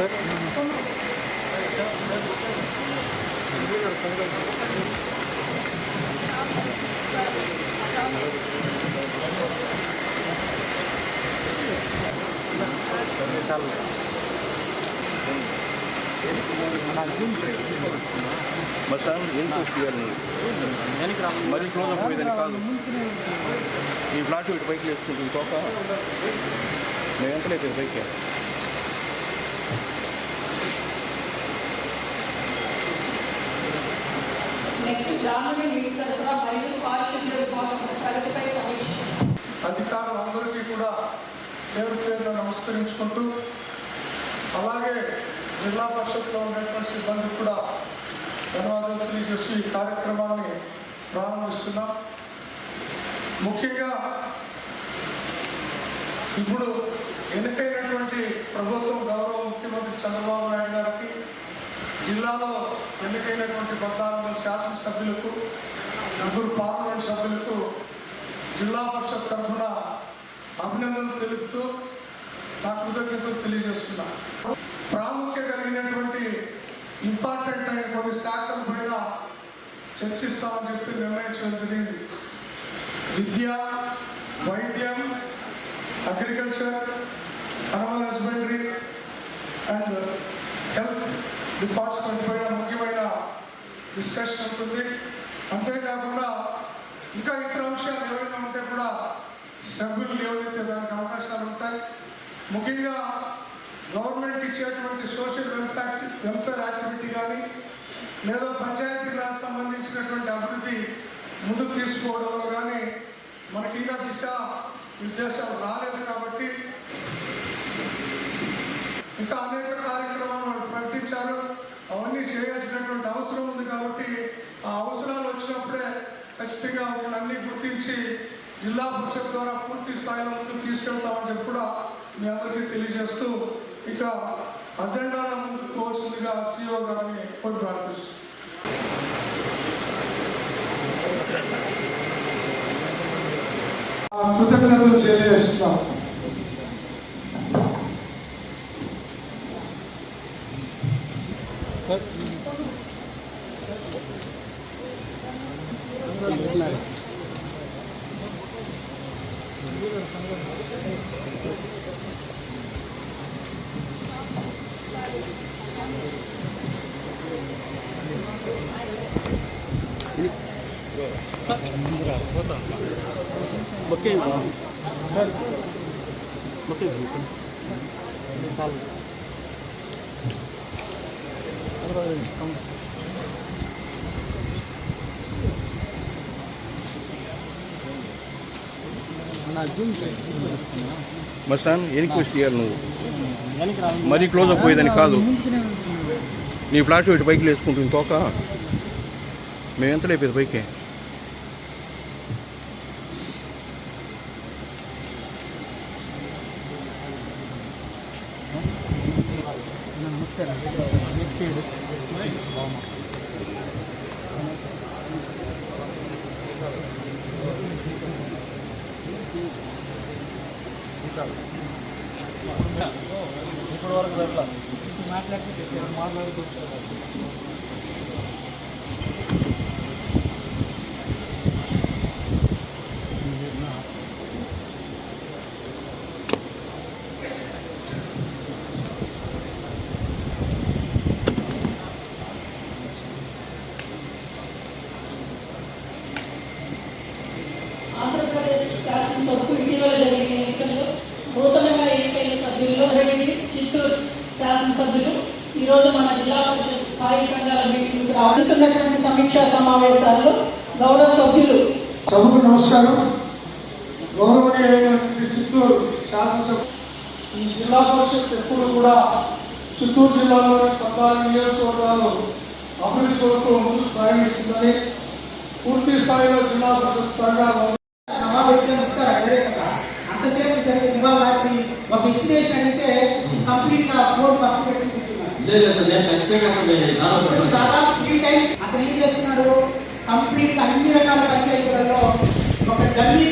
Bus ఎందుకు తీయాలి మరీ క్లోజ్ అప్ పోయేదని కాదు ఈ ఫ్లాట్ ఇటు పైకి వేసుకుంటుంది తోక మేము ఎంత లేదు పైకి నెక్స్ట్ గ్రామీణ నీటి సరఫరా మరియు పారిశుద్ధ్య విభాగం ప్రగతిపై సమీక్ష అధికారులందరికీ కూడా పేరు పేరున నమస్కరించుకుంటూ అలాగే జిల్లా పరిషత్లో ఉన్నటువంటి సిబ్బందికి కూడా ధన్యవాదాలు తెలియజేసి ఈ కార్యక్రమాన్ని ప్రారంభిస్తున్నాం. ముఖ్యంగా ఇప్పుడు ఎన్నికైనటువంటి ప్రభుత్వం గౌరవ ముఖ్యమంత్రి చంద్రబాబు నాయుడు గారికి జిల్లాలో ఎన్నికైనటువంటి పద్నాలుగు శాసనసభ్యులకు ముగ్గురు పార్లమెంట్ సభ్యులకు జిల్లా పరిషత్ తరఫున అభినందనలు తెలుపుతూ నా కృతజ్ఞతలు తెలియజేస్తున్నా. ప్రాముఖ్యత కలిగినటువంటి ఇంపార్టెంట్ అయిన కొన్ని శాఖల పైన చర్చిస్తామని చెప్పి నిర్ణయించడం జరిగింది. విద్య వైద్యం agriculture animal husbandry and health department పైన ముఖ్యమైన డిస్కషన్ ఉంటుంది అంతేకాకుండా ఇంకా ఇతర అంశాలు ఏవైనా ఉంటే కూడా సభ్యులు లేవనెత్తే దానికి అవకాశాలు ఉంటాయి. ముఖ్యంగా గవర్నమెంట్ ఇచ్చేటువంటి సోషల్ వెల్ఫేర్ వెల్ఫేర్ యాక్టివిటీ కానీ లేదా పంచాయతీ రాజ్ సంబంధించినటువంటి అభివృద్ధి ముందుకు తీసుకోవడంలో కానీ మనకి ఇంకా దిశ నిర్దేశాలు రాలేదు కాబట్టి ఇంకా అనేక కార్యక్రమాలు చేయాల్సినటువంటి అవసరం ఉంది కాబట్టి ఆ అవసరాలు వచ్చినప్పుడే ఖచ్చితంగా వాళ్ళన్నీ గుర్తించి జిల్లా పరిషత్ ద్వారా పూర్తి స్థాయిలో ముందుకు తీసుకెళ్తామని చెప్పి కూడా మీ అందరికీ తెలియజేస్తూ ఇక అజెండాల ముందుకు పోవాల్సిందిగా సీఓ గారిని కోరి ప్రార్థిస్తున్నాను కృతజ్ఞతలు తెలియజేస్తున్నాం. Makin Makin bukan. Kalau bus ఎనికి వచ్చి తీయాలి నువ్వు? మరీ క్లోజ్ అప్ పోయేదని కాదు. నీ ఫ్లాట్ ఇటు పైకి వేసుకుంటుంది తోక. మేము ఎంత లేపేది పైకి? ఆంధ్రప్రదేశ్ శాసనసభకు ఇటీవల జరిగిన సభ్యులు. ఈరోజు మన జిల్లా పరిషత్ స్థాయి సంఘాల మీటింగ్కి రాబోతున్నటువంటి సమీక్షా సమావేశాల్లో గౌరవ సభ్యులు. సభకు నమస్కారం. గౌరవనీయమైనటువంటి చిత్తూరు శాసనసభ. ఈ జిల్లా పరిషత్ ఎప్పుడు కూడా చిత్తూరు జిల్లాలోని పద్నాలుగు నియోజకవర్గాలు అభివృద్ధి కొరకు ముందుకు ప్రయాణిస్తుందని పూర్తి స్థాయిలో జిల్లా పరిషత్ సంఘాలు సమావేశం ఇస్తారు అదే కదా అంతసేపు జరిగే ఎస్టిమేషన్ అయితే కంప్లీట్గా కోడ్ పక్కన పెట్టి కూర్చున్నారు. లేదు సార్ నేను ఖచ్చితంగా ఇప్పుడు దాదాపు త్రీ టైమ్స్ అతను ఏం చేస్తున్నాడు కంప్లీట్గా అన్ని రకాల పంచాయతీలలో ఒక డమ్మీ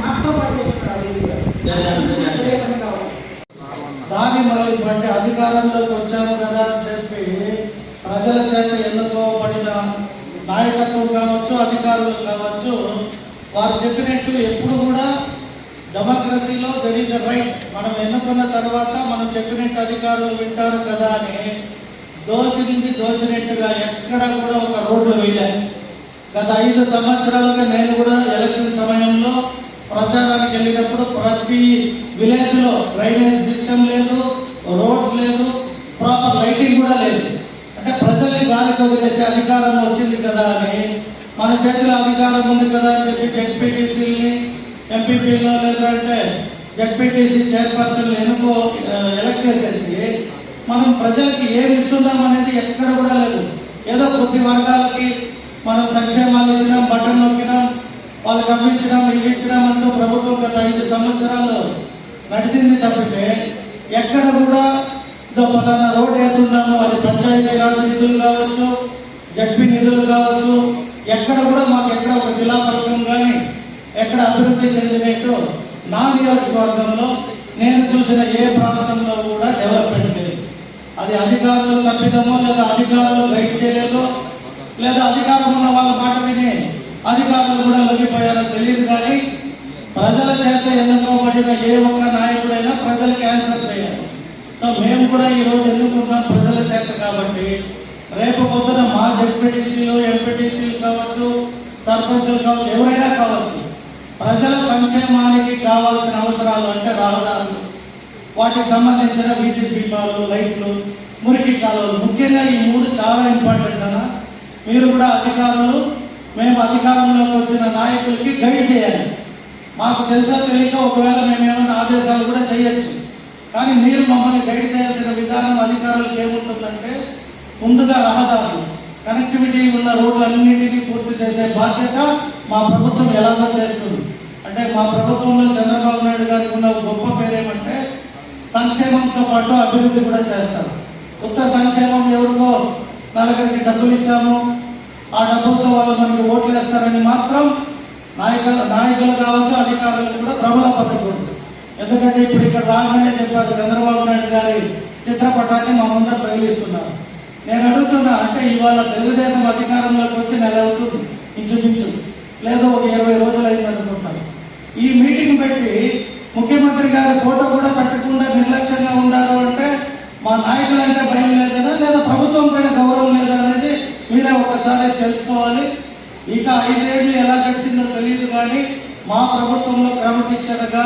మాత్రం పనిచేస్తున్నాడు అది కూడా. నేను- నేను- లేకుండా ఉంది. దాని మరి ఇటువంటి అధికార అధికారంలోకి వచ్చాము కదా అని చెప్పి ప్రజల చేత ఎన్నుకోబడిన నాయకత్వం కావచ్చు అధికారులు కావచ్చు వారు చెప్పినట్టు ఎప్పుడు కూడా డెమోక్రసీలో దెర్ ఈస్ అ రైట్ మనం ఎన్నుకున్న తర్వాత మనం చెప్పినట్టు అధికారులు వింటారు కదా అని దోచినింది దోచినట్టుగా ఎక్కడ కూడా ఒక రోడ్డు వేయలేదు గత ఐదు సంవత్సరాలుగా నేను కూడా ఎలక్షన్ సమయంలో ప్రచారానికి వెళ్ళినప్పుడు ప్రతి విలేజ్లో డ్రైనేజ్ సిస్టమ్ లేదు రోడ్స్ లేదు ప్రాపర్ లైటింగ్ కూడా లేదు. అంటే ప్రజల్ని గాలికి వదిలేసే అధికారం వచ్చింది కదా అని మన చేతిలో అధికారం ఉంది కదా అని చెప్పి జెడ్పీటీసీని ఎంపీపీలో లేదంటే జడ్పీటీసీ చైర్పర్సన్ ఎన్నుకో ఎలక్ట్ చేసేసి మనం ప్రజలకి ఏమి ఇస్తున్నాం అనేది ఎక్కడ కూడా లేదు. ఏదో కొద్ది వర్గాలకి మనం సంక్షేమాలు ఇచ్చినాం బట్టలు నొక్కినాం వాళ్ళకి అప్పించడం ఇవి ఇచ్చడం అంటూ ప్రభుత్వం గత ఐదు సంవత్సరాలు నడిచింది తప్పితే ఎక్కడ కూడా ఇదో పలానా రోడ్ వేస్తున్నాము అది పంచాయతీ రాజ్ నిధులు కావచ్చు జడ్పీ నిధులు కావచ్చు ఎక్కడ కూడా మాకు ఎక్కడ ఒక శిలాఫలకం కానీ ఎక్కడ అభివృద్ధి చెందినట్టు నా నియోజకవర్గంలో నేను చూసిన ఏ ప్రాంతంలో కూడా డెవలప్మెంట్ లేదు. అది అధికారులు తప్పిదమో లేదా అధికారులు గైడ్ చేయలేదో లేదా అధికారం ఉన్న వాళ్ళ మాట విని అధికారులు కూడా లొంగిపోయారో తెలియదు కానీ ప్రజల చేత ఎన్నుకోబడిన ఏ ఒక్క నాయకుడైనా ప్రజలకు ఆన్సర్ చేయాలి. సో మేము కూడా ఈ రోజు ఎన్నుకున్నాం ప్రజల చేత కాబట్టి. రేపు పొద్దున మా జెడ్పీటీసీలు ఎంపీటీసీలు కావచ్చు సర్పంచులు కావచ్చు ఎవరైనా కావచ్చు ప్రజల సంక్షేమానికి కావాల్సిన అవసరాలు అంటే రహదారులు. వాటికి సంబంధించిన వీధి దీపాలు లైట్లు మురికి కాలువలు. ముఖ్యంగా ఈ మూడు చాలా ఇంపార్టెంట్ అన్న. మీరు కూడా అధికారులు మేము అధికారంలోకి వచ్చిన నాయకులకి గైడ్ చేయాలి. మాకు తెలుసో తెలియక ఒకవేళ మేము ఏమైనా ఆదేశాలు కూడా చేయొచ్చు. కానీ మీరు మమ్మల్ని గైడ్ చేయాల్సిన విధానం అధికారులకు ఏముంటుందంటే ముందుగా రహదారులు. కనెక్టివిటీ ఉన్న రోడ్లన్నింటినీ పూర్తి చేసే బాధ్యత మా ప్రభుత్వం ఎలాగో చేస్తుంది. అంటే మా ప్రభుత్వంలో చంద్రబాబు నాయుడు గారికి ఉన్న గొప్ప పేరు ఏమంటే సంక్షేమంతో పాటు అభివృద్ధి కూడా చేస్తారు. కొత్త సంక్షేమం ఎవరికో నలుగురికి డబ్బులు ఇచ్చాము. ఆ డబ్బులతో వాళ్ళు మనకి ఓట్లు వేస్తారని మాత్రం నాయకులు నాయకులు కావచ్చు అధికారులు కూడా ప్రబల పద్ధతి ఎందుకంటే ఇప్పుడు ఇక్కడ రాగానే చెప్పారు చంద్రబాబు నాయుడు గారి చిత్రపటాన్ని మా ముందర తగిలిస్తున్నారు. నేను అడుగుతున్నా అంటే ఇవాళ తెలుగుదేశం అధికారంలోకి వచ్చి నెల అవుతుంది ఇంచుమించు. లేదా ఒక ఇరవై రోజులు అయింది అనుకుంటాను ఈ మీటింగ్ పెట్టి ముఖ్యమంత్రి గారి ఫోటో కూడా పెట్టకుండా నిర్లక్ష్యంగా ఉండాలి అంటే మా నాయకులు అంటే భయం లేదనా లేదా ప్రభుత్వం పైన గౌరవం లేదా అనేది మీరే ఒకసారి తెలుసుకోవాలి. ఇక ఐదేళ్ళు ఎలా గడిచిందో తెలియదు కానీ మా ప్రభుత్వంలో క్రమశిక్షణగా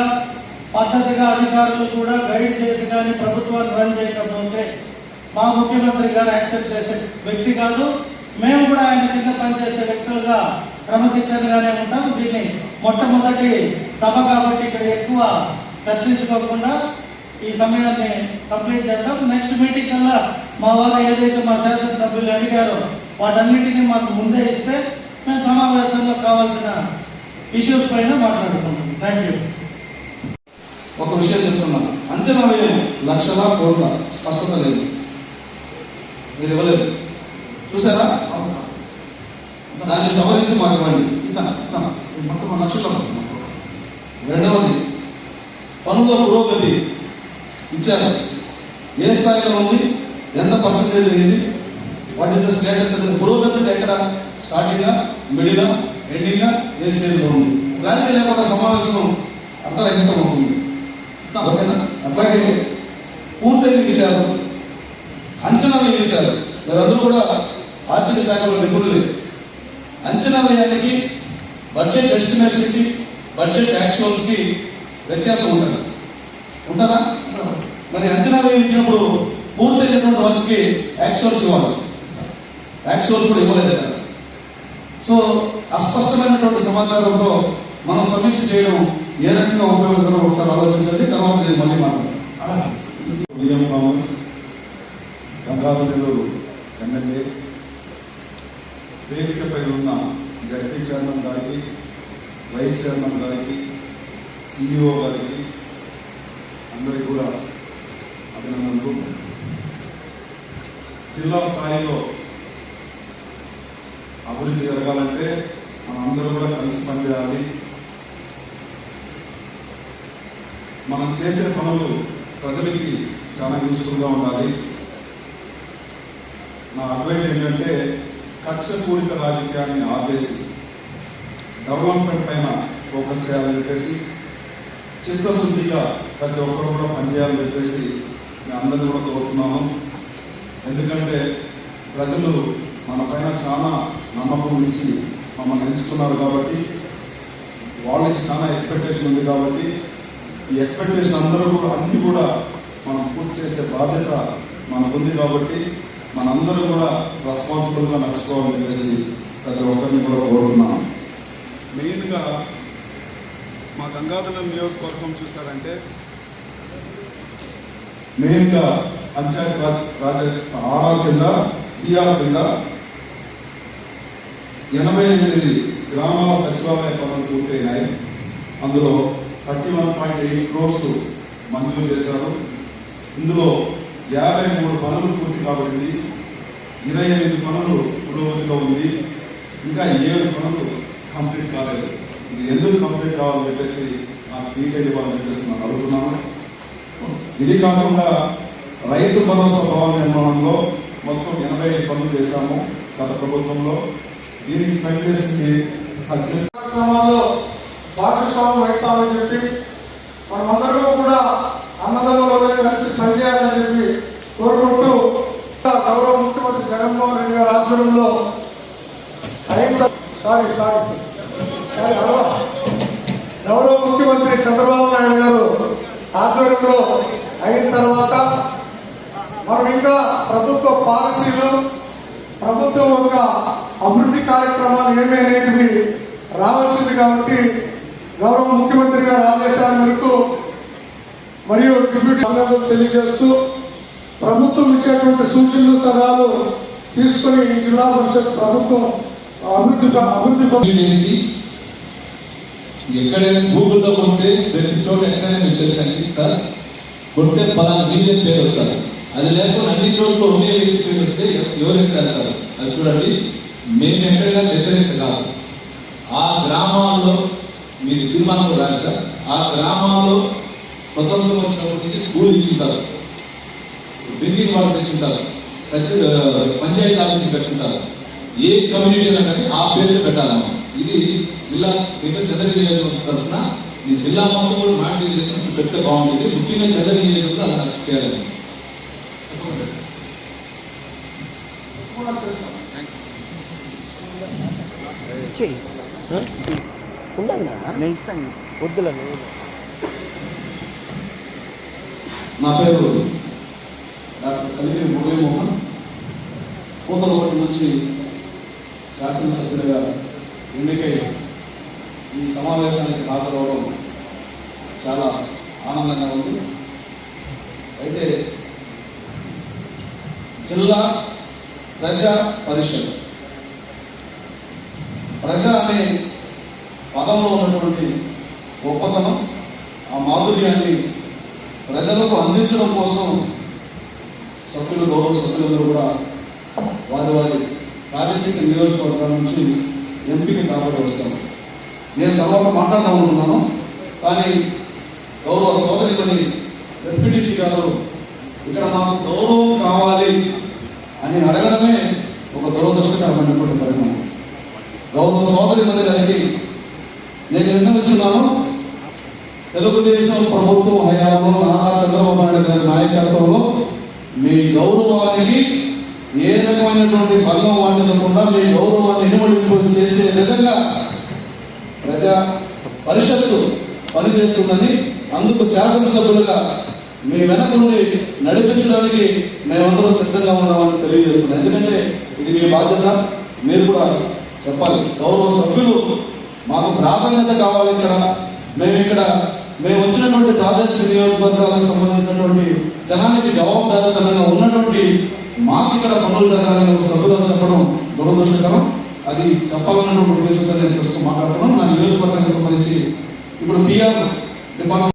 పద్ధతిగా అధికారులు కూడా గైడ్ చేసి కానీ ప్రభుత్వాన్ని రన్ చేయకపోతే మా ముఖ్యమంత్రి గారు యాక్సెప్ట్ చేసే వ్యక్తి కాదు. మేము కూడా ఆయన కింద పనిచేసే వ్యక్తులుగా క్రమశిక్షణగానే ఉంటాం. దీన్ని మొట్టమొదటి సభ కాబట్టి ఇక్కడ ఎక్కువ చర్చించుకోకుండా ఈ సమయాన్ని కంప్లీట్ చేద్దాం. నెక్స్ట్ మీటింగ్ కల్లా మా వాళ్ళు ఏదైతే మా శాసనసభ్యులు అడిగారో వాటన్నిటిని మాకు ముందే ఇస్తే మేము సమావేశంలో కావాల్సిన ఇష్యూస్ పైన మాట్లాడుకుంటాం. థ్యాంక్ యూ ఒక విషయం చెప్తున్నాను అంచనా వ్యయం లక్షల కోట్ల స్పష్టత లేదు. మీరు ఇవ్వలేదు. చూసారా? దాన్ని సవరించి మాకు ఇవ్వండి ఇస్తాను ఇస్తాను మొత్తం లక్షల రెండవది పనుల పురోగతి ఇచ్చారు. ఏ స్థాయిలో ఉంది? ఎంత పర్సంటేజ్ అయింది? వాట్ ఇస్ ద స్టేటస్ అనేది పురోగతి ఎక్కడ? స్టార్టింగ్ మిడిల్ ఎండింగ్ ఏ స్టేజ్లో ఉంది? దానికి లేకుండా సమావేశం అర్థరహితం అవుతుంది. ఓకేనా? అట్లాగే పూర్తయిన విషయాలు అంచనా వేయించారు మీరందరూ కూడా ఆర్థిక శాఖలో నిపుణులే. అంచనా వేయడానికి బడ్జెట్ ఎస్టిమేషన్కి బడ్జెట్ యాక్చువల్స్కి వ్యత్యాసం ఉంటుంది. ఉంటుందా? మరి అంచనా వేయించినప్పుడు పూర్తయినటువంటి వాళ్ళకి యాక్చువల్స్ ఇవ్వాలి. యాక్చువల్స్ కూడా ఇవ్వలేదు కదా. సో అస్పష్టమైనటువంటి సమాచారంతో మనం సమీక్ష చేయడం ఏ రకంగా ఉపయోగకరం ఒకసారి ఆలోచించండి తర్వాత నేను మళ్ళీ మాట్లాడతాను. విలియం గంగాధరుడు ఎమ్మెల్యే వేదికపై ఉన్న. జడ్పీ చైర్మన్ గారికి వైస్ చైర్మన్ గారికి సిఇఓ గారికి అందరికీ కూడా అభినందనలు. జిల్లా స్థాయిలో అభివృద్ధి జరగాలంటే మనం అందరూ కూడా కలిసి పనిచేయాలి. మనం చేసే పనులు ప్రజలకి చాలా యూస్ఫుల్గా ఉండాలి. నా అడ్వైస్ ఏంటంటే కక్ష పూరిత రాజకీయాన్ని ఆపేసి డెవలప్మెంట్ పైన ఫోకస్ చేయాలని చెప్పేసి చిత్తశుద్ధిగా ప్రతి ఒక్కరు కూడా పనిచేయాలని చెప్పేసి మేము అందరినీ కూడా కోరుతున్నాము. ఎందుకంటే ప్రజలు మన పైన చాలా నమ్మకం ఇచ్చి మమ్మల్ని ఎంచుకున్నారు కాబట్టి వాళ్ళకి చాలా ఎక్స్పెక్టేషన్ ఉంది కాబట్టి ఈ ఎక్స్పెక్టేషన్ అందరూ కూడా అన్నీ కూడా మనం పూర్తి చేసే బాధ్యత మనకుంది కాబట్టి మనందరూ కూడా రెస్పాన్సిబుల్గా నడుచుకోవాలని చెప్పేసి ప్రతి ఒక్కరిని కూడా కోరుతున్నాను మెయిన్గా మా గంగాధరం నియోజకవర్గం చూసారంటే మెయిన్గా పంచాయత్ రాజ్ రాజ ఆర్ఆర్ కింద టీఆర్ కింద ఎనభై ఎనిమిది గ్రామాల సచివాలయ పనులు పూర్తయినాయి. అందులో thirty one point eight crores మంజూరు చేశారు. ఇందులో యాభై మూడు పనులు పూర్తి కాబట్టి ఇరవై ఎనిమిది పనులు పురోగతిలో ఉంది. ఇంకా ఏడు పనులు కంప్లీట్ కాలేదు. ఇది ఎందుకు కంప్లీట్ కావాలని చెప్పేసి నాకు ఫీడ్బ్యాక్ ఇవ్వాలని చెప్పేసి మనం అడుగుతున్నాను ఇది కాకుండా రైతు భరోసా భవన నిర్మాణంలో మొత్తం ఎనభై ఐదు పనులు చేశాము గత ప్రభుత్వంలో. దీనికి స్పెండ్ చేసింది పద్దెనిమిది. కార్యక్రమాల్లో భాగస్వామ్యం అవుతామని చెప్పి మనమందరం కూడా అన్నదమ్ములుగా కలిసి పనిచేయాలని చెప్పి కోరుకుంటూ గౌరవ ముఖ్యమంత్రి జగన్మోహన్ రెడ్డి గారి ఆధ్వర్యంలో అయిన సారీ సారీ సారీ హలో గౌరవ ముఖ్యమంత్రి చంద్రబాబు నాయుడు గారు ఆధ్వర్యంలో అయిన తర్వాత మనం ఇంకా ప్రభుత్వ పాలసీలు ప్రభుత్వం యొక్క అభివృద్ధి కార్యక్రమాలు ఏమి అనేటివి రావాల్సింది కాబట్టి గౌరవ ముఖ్యమంత్రి గారి ఆదేశాల మేరకు మరియు డిప్యూటీ తెలియజేస్తూ ప్రభుత్వం ఇచ్చేటువంటి సూచనలు సలహాలు తీసుకొని జిల్లా పరిషత్ ప్రభుత్వం అభివృద్ధి అభివృద్ధి చేసి ఎక్కడైనా భూగతం ఉంటే ప్రతి చోట ఎక్కడైనా మీకు తెలుసండి సార్ కొడితే పలానా మిలియన్ పేరు వస్తారు. అది లేకుండా అన్ని చోట్ల ఉండే పేరు వస్తే ఎవరు అది చూడండి. మేము ఎక్కడైనా వ్యతిరేక కాదు. ఆ గ్రామాల్లో మీరు తీర్మానం రాదు సార్. ఆ గ్రామాల్లో స్వతంత్రం వచ్చినప్పటి నుంచి స్కూల్ ఇచ్చింటారు డ్రింకింగ్ వాటర్ తెచ్చుంటారు సచి పంచాయతీ ఆఫీస్ పెట్టుకుంటారు ఏ కమ్యూనిటీ అయినా కానీ ఆ పేరు పెట్టాలమ్మా ఇది జిల్లా చంద్రగిరి నియోజకవర్గం తరఫున ఈ జిల్లా మొత్తం కూడా మానిటర్ చేసినప్పుడు పెడితే బాగుంటుంది. ముఖ్యంగా చంద్రగిరి నియోజకవర్గం అలా చేయాలని. తప్పకుండా సార్. నా పేరు డాక్టర్ కలిగి మురళీమోహన్ పూతలపట్టి నుంచి శాసనసభ్యుడిగా ఎన్నికై ఈ సమావేశానికి హాజరవడం చాలా ఆనందంగా ఉంది. అయితే జిల్లా ప్రజా పరిషత్. ప్రజ అనే పదంలో ఉన్నటువంటి గొప్పతనం ఆ మాధుర్యాన్ని ప్రజలకు అందించడం కోసం సభ్యులు గౌరవ సభ్యులందరూ కూడా వారి వారి ప్రాదేశిక నియోజకవర్గాల నుంచి ఎంపిక కాబట్టి వస్తాను నేను తర్వాత మాట్లాడదాం అనుకున్నాను కానీ గౌరవ సోదరికొని డిప్యూటీసీ గారు ఇక్కడ మాకు గౌరవం కావాలి అని అడగడమే ఒక దురదృష్టకరమైనటువంటి పరిణామం. గౌరవ సోదరి గారికి నేను విన్నవిస్తున్నాను. తెలుగుదేశం ప్రభుత్వం హయాంలో నారా చంద్రబాబు నాయుడు గారి నాయకత్వంలో మీ గౌరవానికి ఏ రకమైనటువంటి భంగం వాటిల్లకుండా మీ గౌరవాన్ని ఇనుమడింపు చేసే విధంగా ప్రజా పరిషత్తు పనిచేస్తుందని అందుకు శాసనసభ్యులుగా మీ వెనక నుండి నడిపించడానికి మేమందరం సిద్ధంగా ఉన్నామని తెలియజేస్తున్నాం. ఎందుకంటే ఇది మీ బాధ్యత మీరు కూడా చెప్పాలి. గౌరవ సభ్యులు మాకు ప్రాధాన్యత కావాలి ఇక్కడ. మేము ఇక్కడ మేము వచ్చినటువంటి ప్రాదేశిక నియోజకవర్గాలకు సంబంధించినటువంటి జనానికి జవాబుదారీతనంగా ఉన్నటువంటి మాకు ఇక్కడ పనులు జరగాలని సభ్యులు చెప్పడం దురదృష్టకరం. అది చెప్పాలన్నటువంటి ఉద్దేశంతో నేను ప్రస్తుతం మాట్లాడుతున్నాను. నా నియోజకవర్గానికి సంబంధించి ఇప్పుడు పిఆర్ డిపార్ట్మెంట్